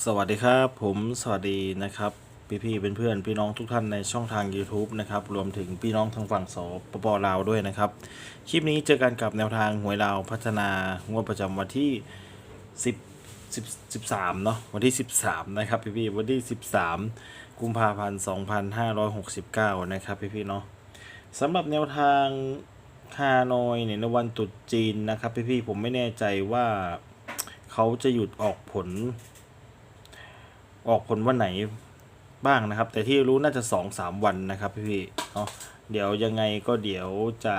สวัสดีครับ ผมสวัสดีนะครับ พี่พี่ๆเพื่อนพี่น้องทุกท่านในช่องทาง YouTube นะครับรวมถึงพี่น้องทางฝั่งสปปลาวด้วยนะครับ คลิปนี้เจอกันกับแนวทางหวยลาวพัฒนางวดประจำวันที่ 10 10 13เนาะวันที่ 13 นะครับพี่พี่วันที่ 13 กุมภาพันธ์2569 นะครับพี่พี่เนาะสำหรับแนวทางฮานอยเนี่ยในวันตรุษจีนนะครับพี่พี่ผมไม่แน่ใจว่าเขาจะหยุดออกผล ออกผลวันไหนบ้างนะครับ แต่ที่รู้น่าจะสองสามวันนะครับพี่ๆเนาะเดี๋ยวยังไงก็เดี๋ยวจะ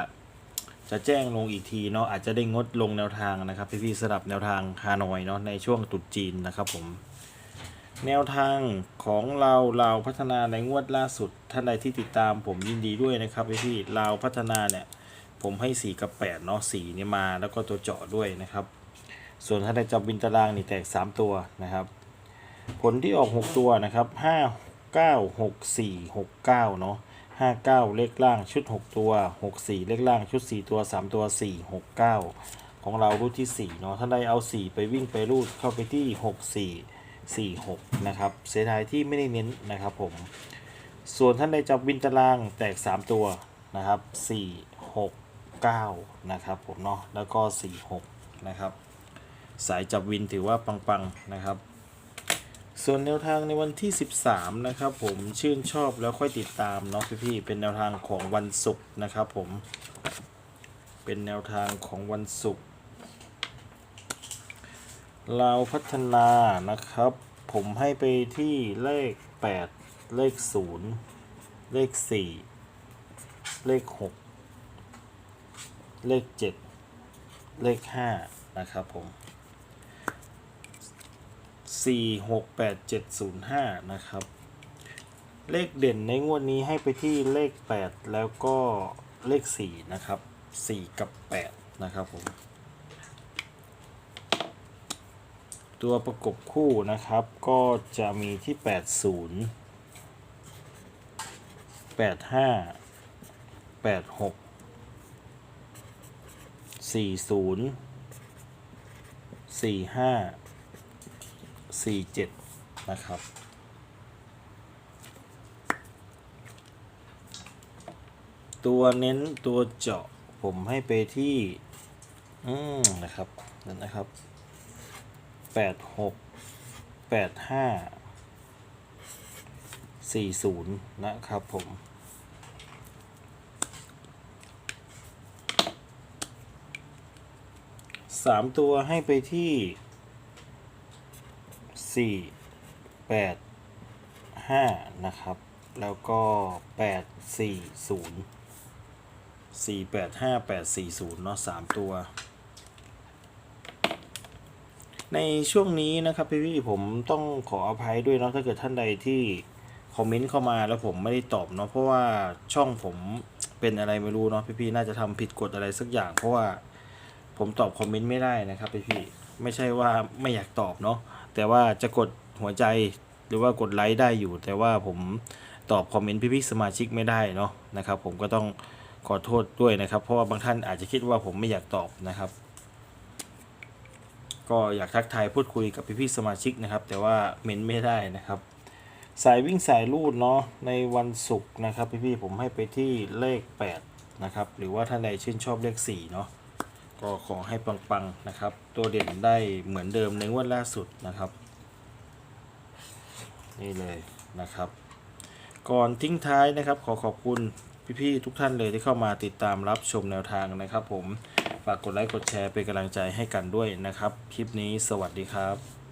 จะแจ้งลงอีกทีเนาะอาจจะได้งดลงแนวทางนะครับพี่ๆสำหรับแนวทางฮานอยเนาะในช่วงตรุษจีนนะครับผม แนวทางของเราเราพัฒนาในงวดล่าสุดท่านใดที่ติดตามผมยินดีด้วยนะครับพี่ๆเราพัฒนาเนี่ยผมให้ 4 กับ8เนาะ4นี่มาแล้วก็ตัวเจาะด้วยนะครับ ส่วนท่านใดจับวินตารางนี่แตก 3 ตัวนะครับ ผลที่ออก 6 ตัวนะครับ 5 9 6 4 6 9เนาะ59 เลขล่างชุด 6 ตัว 64 เลขล่างชุด 4 ตัว 3 ตัว 4 6 9 ของเรารูดที่ 4 เนาะท่านใดเอา 4 ไปวิ่งไปรูดเข้าไปที่ 6 4 4 6 นะครับ เสียดายที่ไม่ได้เน้นนะครับผม ส่วนท่านใดจับวินตารางแตก 3 ตัวนะครับ 4 6 9 นะครับผมเนาะแล้วก็ 4 6 นะครับ สายจับวินถือว่าปัง ๆ นะครับ ส่วนแนวทางในวันที่ 13 นะครับผมชื่นชอบแล้วค่อยติดตามเนาะพี่ๆเป็นแนวทางของวันศุกร์นะครับผม เป็นแนวทางของวันศุกร์เราพัฒนานะครับ ผมให้ไปที่เลข 8 เลข 0 เลข 4 เลข 6 เลข 7 เลข 5 นะครับผม 4 6 8 7 0 5 นะครับ เลขเด่นในงวดนี้ให้ไปที่เลข 8 แล้วก็เลข 4 นะครับ 4 กับ 8 นะครับผม ตัวประกบคู่นะครับก็จะมีที่ 80 85 86 40 45 สี่เจ็ดนะครับ ตัวเน้นตัวเจาะผมให้ไปที่ อืมนะครับนั่นนะครับแปดหกแปดห้าสี่ศูนย์นะครับผมสามตัวให้ไปที่ สี่แปดห้านะครับ แล้วก็แปดสี่ศูนย์สี่แปดห้าแปดสี่ศูนย์เนาะสามตัว ในช่วงนี้นะครับพี่พี่ผมต้องขออภัยด้วยเนาะถ้าเกิดท่านใดที่คอมเมนต์เข้ามาแล้วผมไม่ได้ตอบเนาะเพราะว่าช่องผมเป็นอะไรไม่รู้เนาะพี่พี่น่าจะทำผิดกฎอะไรสักอย่าง เพราะว่าผมตอบคอมเมนต์ไม่ได้นะครับพี่พี่ไม่ใช่ว่าไม่อยากตอบเนาะ แต่ว่าจะกดหัวใจหรือว่ากดไลค์ได้อยู่ แต่ว่าผมตอบคอมเมนต์พี่ๆสมาชิกไม่ได้เนาะนะครับ ผมก็ต้องขอโทษด้วยนะครับ เพราะว่าบางท่านอาจจะคิดว่าผมไม่อยากตอบนะครับ ก็อยากทักทายพูดคุยกับพี่ๆสมาชิกนะครับ แต่ว่าเมนไม่ได้นะครับ สายวิ่งสายลูดเนาะในวันศุกร์นะครับ พี่ๆผมให้ไปที่เลข 8 นะครับ หรือว่าท่านใดชื่นชอบเลข4เนาะ ก็ขอให้ปังๆนะครับ ตัวเด่นได้เหมือนเดิมในงวดล่าสุดนะครับ นี่เลยนะครับ ก่อนทิ้งท้ายนะครับ ขอขอบคุณพี่ๆทุกท่านเลยที่เข้ามาติดตามรับชมแนวทางนะครับ ผมฝากกดไลค์กดแชร์เป็นกำลังใจให้กันด้วยนะครับ คลิปนี้สวัสดีครับ